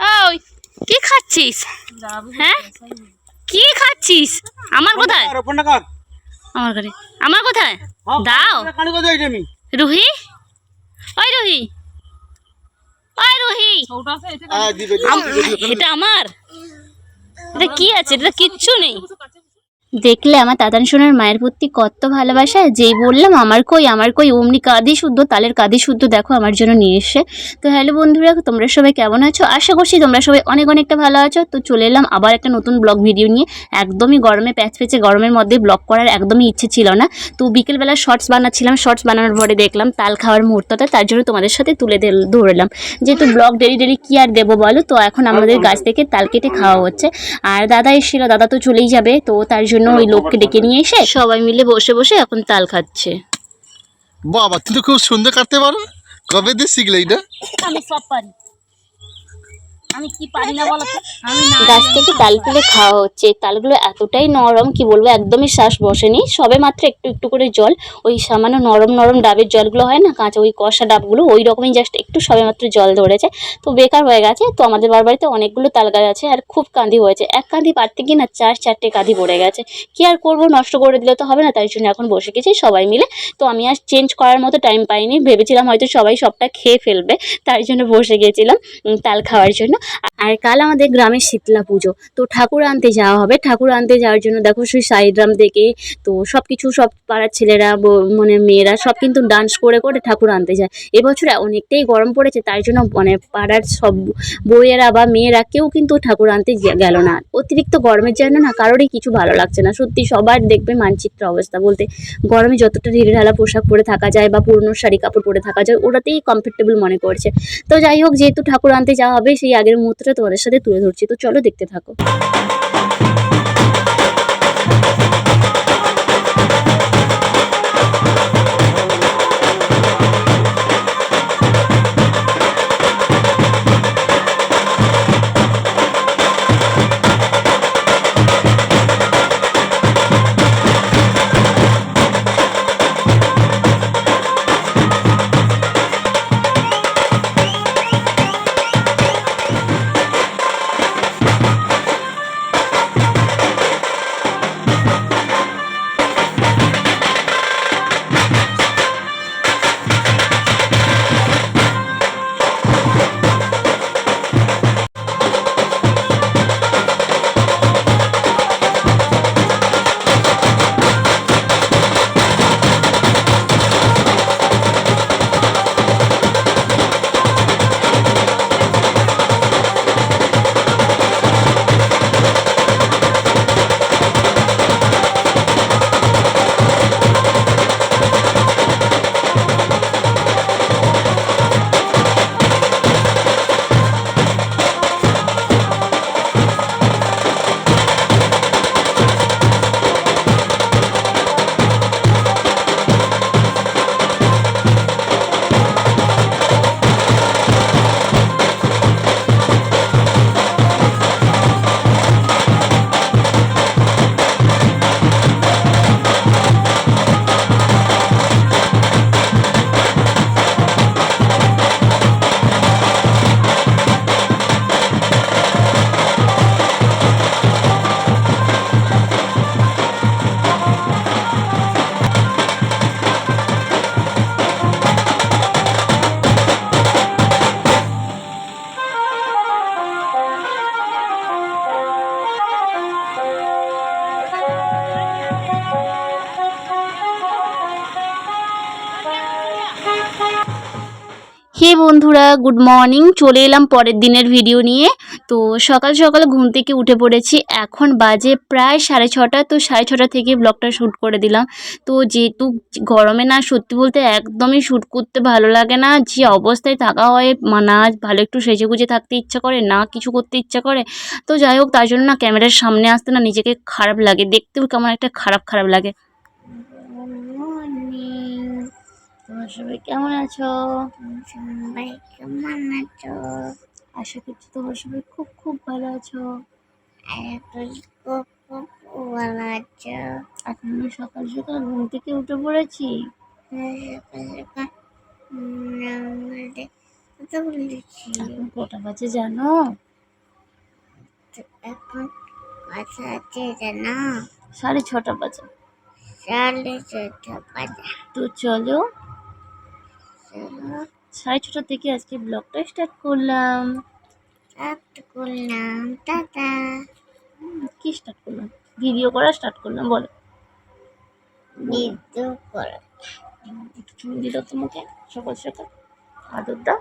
ওই কি খাচ্ছিস? হ্যাঁ? কি খাচ্ছিস? আমার কোথায়? আমার ঘরে। আমার কোথায়? দাও। কোথায় আমি? রুহি? ওই রুহি। ওই রুহি। হ্যাঁ এটা আমার? এটা কি আছে? এটা কিচ্ছু নেই। দেখলে আমার তাতান সোনার মায়ের প্রতি কত ভালোবাসা যেই বললাম আমার কই আমার কই অমনি কাঁদি শুদ্ধ তালের কাঁদি শুদ্ধ দেখো আমার জন্য নিয়ে এসে। তো হ্যালো বন্ধুরা তোমরা সবাই কেমন আছো? আশা করছি তোমরা সবাই অনেক অনেকটা ভালো আছো। তো চলে এলাম আবার একটা নতুন ব্লগ ভিডিও নিয়ে। একদমই গরমে প্যাচ পেঁচে গরমের মধ্যে ব্লগ করার একদমই ইচ্ছে ছিল না। তো বিকেলবেলা শর্টস বানাচ্ছিলাম শর্টস বানানোর পরে দেখলাম তাল খাওয়ার মুহূর্তটা তার জন্য তোমাদের সাথে তুলে ধরলাম। যেহেতু ব্লগ ডেলি ডেলি কী আর দেবো বলো? তো এখন আমাদের গাছ থেকে তাল কেটে খাওয়া হচ্ছে। আর দাদা এসেছিল দাদা তো চলেই যাবে তো তার জন্য ওই লোককে ডেকে নিয়ে এসে সবাই মিলে বসে বসে এখন তাল খাচ্ছে। বাবা তুমি তো খুব সুন্দর কাটতে পারো। কবে দিয়ে শিখলে এটা? আমি সব পারি। আমি কি পারি না বলো আমি গাছ থেকে তাল তুলে খাওয়া হচ্ছে। তালগুলো এতটাই নরম কি বলব একদমই শ্বাস বসেনি। সবে মাত্র একটু একটু করে জল ওই সামান্য নরম নরম ডাবের জলগুলো হয় না কাঁচা ওই কষা ডাবগুলো ওই রকমই জাস্ট একটু সবে মাত্র জল ধরেছে। তো বেকার হয়ে গেছে তো আমাদের বাড়িতে বাড়িতে অনেকগুলো তাল গাছ আছে আর খুব কাঁদি হয়েছে। এক কাঁদি পারতে কি না চার চারটে কাঁদি পড়ে গেছে। কি আর করব নষ্ট করে দিলে তো হবে না তাই জন্য এখন বসে গেছি সবাই মিলে। তো আমি আর চেঞ্জ করার মতো টাইম পাইনি ভেবেছিলাম হয়তো সবাই সবটা খেয়ে ফেলবে তাই জন্য বসে গেছিলাম তাল খাওয়ার জন্য। আর কাল আমাদের গ্রামে শীতলা পুজো। তো ঠাকুর আনতে যাওয়া হবে। ঠাকুর আনতে যাওয়ার জন্য দেখো সেই সাইড্রাম থেকে তো সব কিছু সব পাড়ার ছেলেরা মানে মেয়েরা সব কিন্তু ডান্স করে করে ঠাকুর আনতে যায়। এবছর অনেকটাই গরম পড়েছে তাই জন্য মানে পাড়ার সব বইয়েরা বা মেয়েরা কেউ কিন্তু ঠাকুর আনতে গেল না। অতিরিক্ত গরমের জন্য না কারোরই কিছু ভালো লাগছে না। সত্যি সবার দেখবে মানচিত্র অবস্থা বলতে। গরমে যতটা ঢিলেঢালা পোশাক পরে থাকা যায় বা পুরনো শাড়ি কাপড় পরে থাকা যায়, ওটাতেই কমফোর্টেবল মনে করছে। তো যাই হোক, যেহেতু ঠাকুর আনতে যাওয়া হবে, সেই আগের মুহূর্তটা তোমাদের সাথে তুলে ধরছি। তো চলো দেখতে থাকো। হে বন্ধুরা, গুড মর্নিং। চলে এলাম পরের দিনের ভিডিও নিয়ে। তো সকাল সকাল ঘুম থেকে উঠে পড়েছি। এখন বাজে প্রায় সাড়ে ছটা। তো সাড়ে ছটা থেকে ব্লগটা শ্যুট করে দিলাম। তো যেহেতু গরমে না, সত্যি বলতে একদমই শ্যুট করতে ভালো লাগে না। যে অবস্থায় থাকা হয় না ভালো একটু সেজে গুজে থাকতে ইচ্ছা করে, না কিছু করতে ইচ্ছা করে। তো যাই হোক, তার জন্য না, ক্যামেরার সামনে আসতে না নিজেকে খারাপ লাগে। দেখতেও কেমন একটা খারাপ খারাপ লাগে। তোমার সবাই কেমন আছো? সবাই কেমন আছো? আশা করছি তোমার সবাই খুব খুব ভালো আছো। খুব খুব ভালো আছো। এখন আমি সকাল সকাল ঘুম থেকে উঠে পড়েছি। বলেছি। কটা বাজে জানো? এখন কথা আছে জানা? সাড়ে ছটা বাজে। সাড়ে ছটা বাজে। তো চলো সাড়ে ছটা থেকে আজকে ব্লগটা স্টার্ট করলাম। করলাম টাটা। কি স্টার্ট করলাম? ভিডিও করা স্টার্ট করলাম বলো। বিদ্যু করে। দিল তোমাকে সকাল সকাল আদর দাও।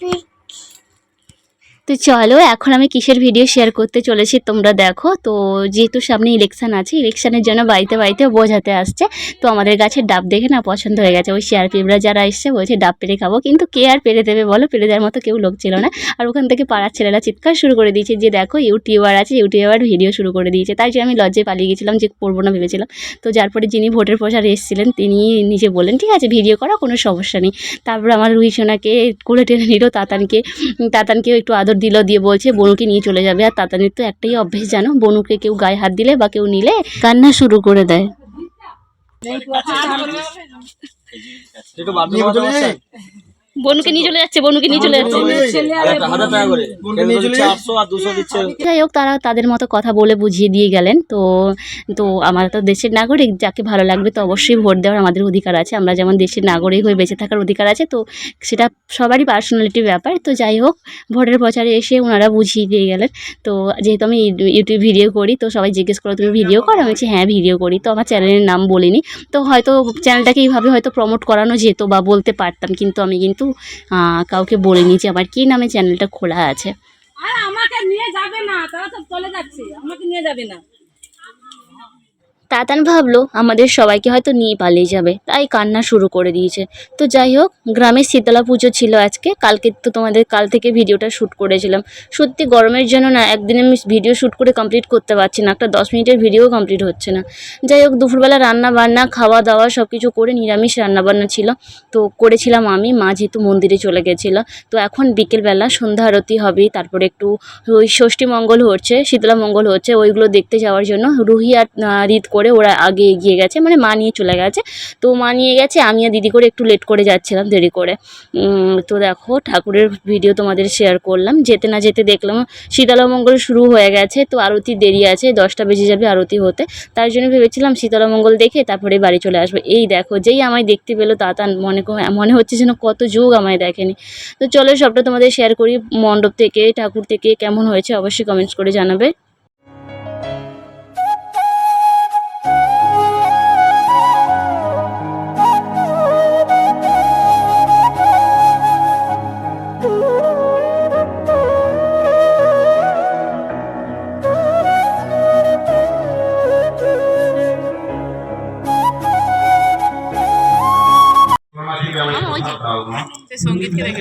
তুই তো চলো, এখন আমি কিসের ভিডিও শেয়ার করতে চলেছি তোমরা দেখো। তো যেহেতু সামনে ইলেকশান আছে ইলেকশানের জন্য বাড়িতে বাড়িতে বোঝাতে আসছে। তো আমাদের গাছের ডাব দেখে না পছন্দ হয়ে গেছে। ওই শেয়ার পিঁপড়া যারা এসছে বলছে, ডাব পেরে খাব। কিন্তু কে আর পেরে দেবে বলো? পেরে দেওয়ার মতো কেউ লোক ছিল না। আর ওখান থেকে পাড়ার ছেলেরা চিৎকার শুরু করে দিয়েছে যে, দেখো, ইউটিউবার আছে, ইউটিউবার ভিডিও শুরু করে দিয়েছে। তাই জন্য আমি লজ্জায় পালিয়ে গেছিলাম, যে পড়ব না ভেবেছিলাম। তো যার পরে যিনি ভোটের প্রচারে এসেছিলেন, তিনি নিজে বললেন, ঠিক আছে ভিডিও করা, কোনো সমস্যা নেই। তারপর আমার রুহি সোনাকে কোলে টেনে নিল, তাতানকে, তাতানকেও একটু আদর দিল দিয়ে বলছে বনুকে নিয়ে চলে যাবে আর তাতানির তো একটাই অভ্যেস জানো? বনুকে কেউ গায়ে হাত দিলে বা কেউ নিলে কান্না শুরু করে দেয়। একটু বাদ দিয়ে চলে যাই বনুকে নিয়ে চলে যাচ্ছে বনুকে নিয়ে চলে যাচ্ছে। যাই হোক তারা তাদের মতো কথা বলে বুঝিয়ে দিয়ে গেলেন। তো তো আমরা তো দেশের নাগরিক যাকে ভালো লাগবে তো অবশ্যই ভোট দেওয়ার আমাদের অধিকার আছে। আমরা যেমন দেশের নাগরিক হয়ে বেঁচে থাকার অধিকার আছে তো সেটা সবারই পার্সোনালিটির ব্যাপার। তো যাই হোক ভোটের প্রচারে এসে ওনারা বুঝিয়ে দিয়ে গেলেন। তো যেহেতু আমি ইউ- ইউটিউব ভিডিও করি তো সবাই জিজ্ঞেস করো তুমি ভিডিও করো? আমি বলছি হ্যাঁ ভিডিও করি। তো আমার চ্যানেলের নাম বলিনি। তো হয়তো চ্যানেলটাকে এইভাবে হয়তো প্রমোট করানো যেত বা বলতে পারতাম কিন্তু আমি কিন্তু আহ, কাউকে বলে যে আবার কি নামে চ্যানেলটা খোলা আছে? আর আমাকে নিয়ে যাবে না তারা তো চলে যাচ্ছে আমাকে নিয়ে যাবে না। তাতান ভাবলো, আমাদের সবাইকে হয়তো নিয়ে পালিয়ে যাবে। তাই কান্না শুরু করে দিয়েছে। তো যাই হোক, গ্রামে শীতলা পুজো ছিল আজকে। কালকে তো তোমাদের, কাল থেকে ভিডিওটা শ্যুট করেছিলাম। সত্যি গরমের জন্য না, একদিনে আমি ভিডিও শ্যুট করে কমপ্লিট করতে পারছি না। একটা দশ মিনিটের ভিডিও কমপ্লিট হচ্ছে না। যাই হোক, দুপুরবেলা রান্না বান্না খাওয়া দাওয়া সব কিছু করে নিরামিষ রান্না বান্না ছিল। তো করেছিলাম আমি, মা যেহেতু মন্দিরে চলে গেছিল। তো এখন বিকেলবেলা সন্ধ্যা আরতি হবে, তারপরে একটু ওই ষষ্ঠী মঙ্গল হচ্ছে, শীতলা মঙ্গল হচ্ছে, ওইগুলো দেখতে যাওয়ার জন্য রুহি আর রিত করে ওরা আগে এগিয়ে গেছে মানে মা নিয়ে চলে গেছে। তো মা নিয়ে গেছে, আমি আর দিদি করে একটু লেট করে যাচ্ছিলাম দেরি করে। তো দেখো, ঠাকুরের ভিডিও তোমাদের শেয়ার করলাম। যেতে না যেতে দেখলাম, শীতলা মঙ্গল শুরু হয়ে গেছে, তো আরতি দেরি আছে, দশটা বেজে যাবে আরতি হতে। তার জন্য ভেবেছিলাম শীতলা মঙ্গল দেখে তারপরে বাড়ি চলে আসব। এই দেখো, যেই আমায় দেখতে পেল তাতা মনে মনে হচ্ছে যেন কত যুগ আমায় দেখেনি। তো চলো সবটা তোমাদের শেয়ার করি, মণ্ডপ থেকে, ঠাকুর থেকে কেমন হয়েছে অবশ্যই কমেন্টস করে জানাবে। tiene getting.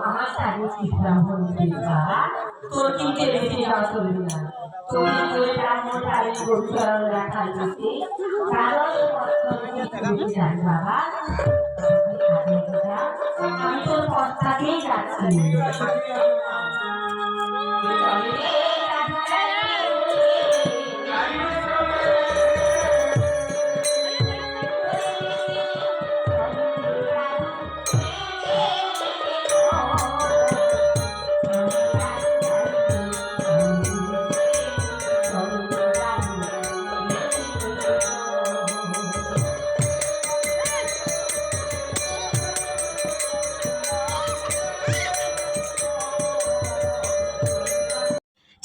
আমার সাইজ ব্রাহ্মণ দিবা তোর কিনতে বেশি যাওয়া চলবে না। তুমি তোর ব্রাহ্মণ তাই গোচরণ রাখা যেতে কারণ বাবা। আমি তোর পথটাকেই যাচ্ছি।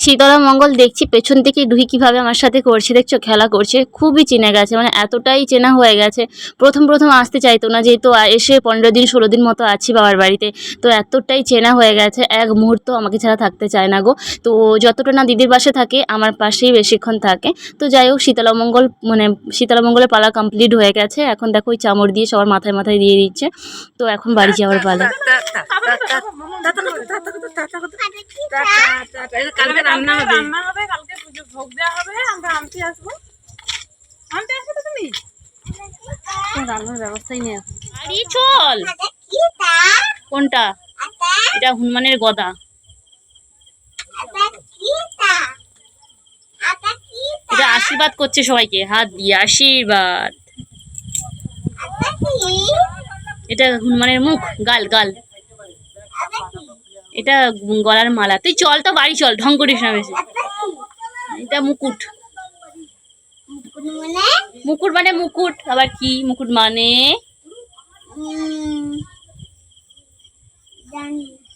শীতলা মঙ্গল দেখছি পেছন থেকে রুহি কীভাবে আমার সাথে করছে দেখছ খেলা করছে খুবই চেনে গেছে মানে এতটাই চেনা হয়ে গেছে প্রথম প্রথম আসতে চাইতো না যেহেতু এসে পনেরো দিন ষোলো দিন মতো আছি বাবার বাড়িতে তো এতটাই চেনা হয়ে গেছে এক মুহূর্ত আমাকে ছাড়া থাকতে চায় না গো তো যতটা না দিদির পাশে থাকে আমার পাশেই বেশিক্ষণ থাকে তো যাই হোক শীতলা মঙ্গল মানে শীতলা মঙ্গলের পালা কমপ্লিট হয়ে গেছে এখন দেখো ওই চামড় দিয়ে সবার মাথায় মাথায় দিয়ে দিচ্ছে তো এখন বাড়ি যাওয়ার পালা রান্না হবে। রান্না হবে কালকে পুজো ভোগ দেওয়া হবে আমরা আনতে আসব। আনতে আসবে তো তুমি? রান্নার ব্যবস্থাই নেই। বাড়ি চল। কোনটা? এটা হনুমানের গদা। এটা আশীর্বাদ করছে সবাইকে হাত দিয়ে আশীর্বাদ। এটা হনুমানের মুখ গাল গাল। এটা গলার মালা। তুই চল তো, বাড়ি চল, ঢং করিস না বেশি। এটা মুকুট। মুকুট মানে মুকুট। আবার কি? মুকুট মানে?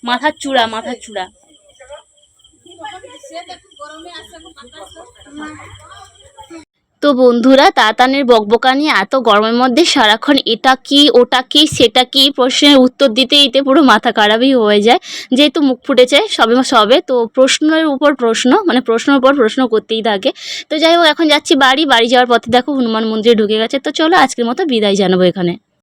মাথার চূড়া মাথার চূড়া। তো বন্ধুরা, তাতানের বকবকানি এত গরমের মধ্যে সারাক্ষণ এটা কি, ওটা কি, সেটা কি? প্রশ্নের উত্তর দিতে দিতে পুরো মাথা খারাপই হয়ে যায়। যেহেতু মুখ ফুটেছে, সবে সবে। তো প্রশ্নের উপর প্রশ্ন মানে প্রশ্নের উপর প্রশ্ন করতেই থাকে। তো যাই হোক, এখন যাচ্ছি বাড়ি। বাড়ি যাওয়ার পথে দেখো হনুমান মন্দিরে ঢুকে গেছে। তো চলো আজকের মতো বিদায় জানাব এখানে।